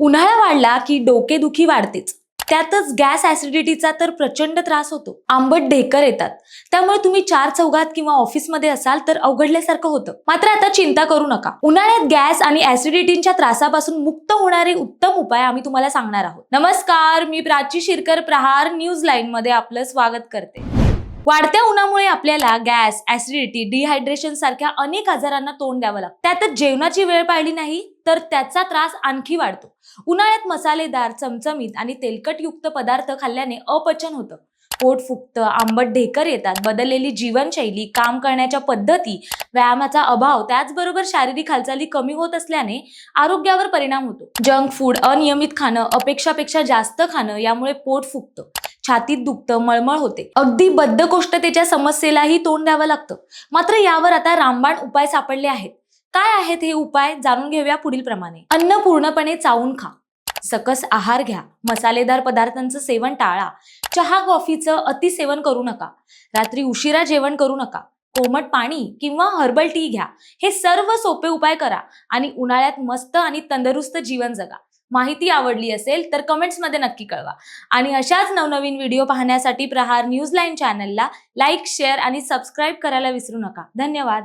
उन्हाळा वाढला की डोकेदुखी वाढतेच. त्यातच गॅस ऍसिडिटीचा तर प्रचंड त्रास होतो. आंबट ढेकर येतात. त्यामुळे तुम्ही चार चौघात किंवा ऑफिसमध्ये असाल तर अवघडल्यासारखं होतं. मात्र आता चिंता करू नका. उन्हाळ्यात गॅस आणि ऍसिडिटीच्या त्रासापासून मुक्त होणारे उत्तम उपाय आम्ही तुम्हाला सांगणार आहोत. नमस्कार मी प्राची शिरकर प्रहार न्यूज लाईन मध्ये आपलं स्वागत करते. वाढत्या उन्हामुळे आपल्याला गॅस ऍसिडिटी डिहायड्रेशन सारख्या अनेक आजारांना तोंड द्यावं लागतं. त्यातच जेवणाची वेळ पाळली नाही तर त्याचा त्रास आणखी वाढतो. उन्हाळ्यात मसालेदार चमचमीत आणि तेलकटयुक्त पदार्थ खाल्ल्याने अपचन होतं. पोट फुगतं आंबट ढेकर येतात बदललेली जीवनशैली काम करण्याच्या पद्धती व्यायामाचा अभाव त्याचबरोबर शारीरिक हालचाली कमी होत असल्याने आरोग्यावर परिणाम होतो. जंक फूड अनियमित खाणं अपेक्षापेक्षा जास्त खाणं यामुळे पोट फुगतं. छातीत दुखतं मळमळ होते. अगदी बद्धकोष्ठतेच्या समस्येलाही तोंड द्यावं लागतं. मात्र यावर आता रामबाण उपाय सापडले आहेत. काय आहेत हे उपाय जाणून घेऊया पुढील प्रमाणे. अन्न पूर्णपणे चावून खा. सकस आहार घ्या. मसालेदार पदार्थांचं सेवन टाळा. चहा कॉफीचं अतिसेवन करू नका. रात्री उशिरा जेवण करू नका. कोमट पाणी किंवा हर्बल टी घ्या. हे सर्व सोपे उपाय करा आणि उन्हाळ्यात मस्त आणि तंदुरुस्त जीवन जगा. माहिती आवडली असेल तर कमेंट्समध्ये नक्की कळवा. आणि अशाच नवनवीन व्हिडिओ पाहण्यासाठी प्रहार न्यूज लाईन चॅनलला लाईक शेअर आणि सबस्क्राईब करायला विसरू नका. धन्यवाद.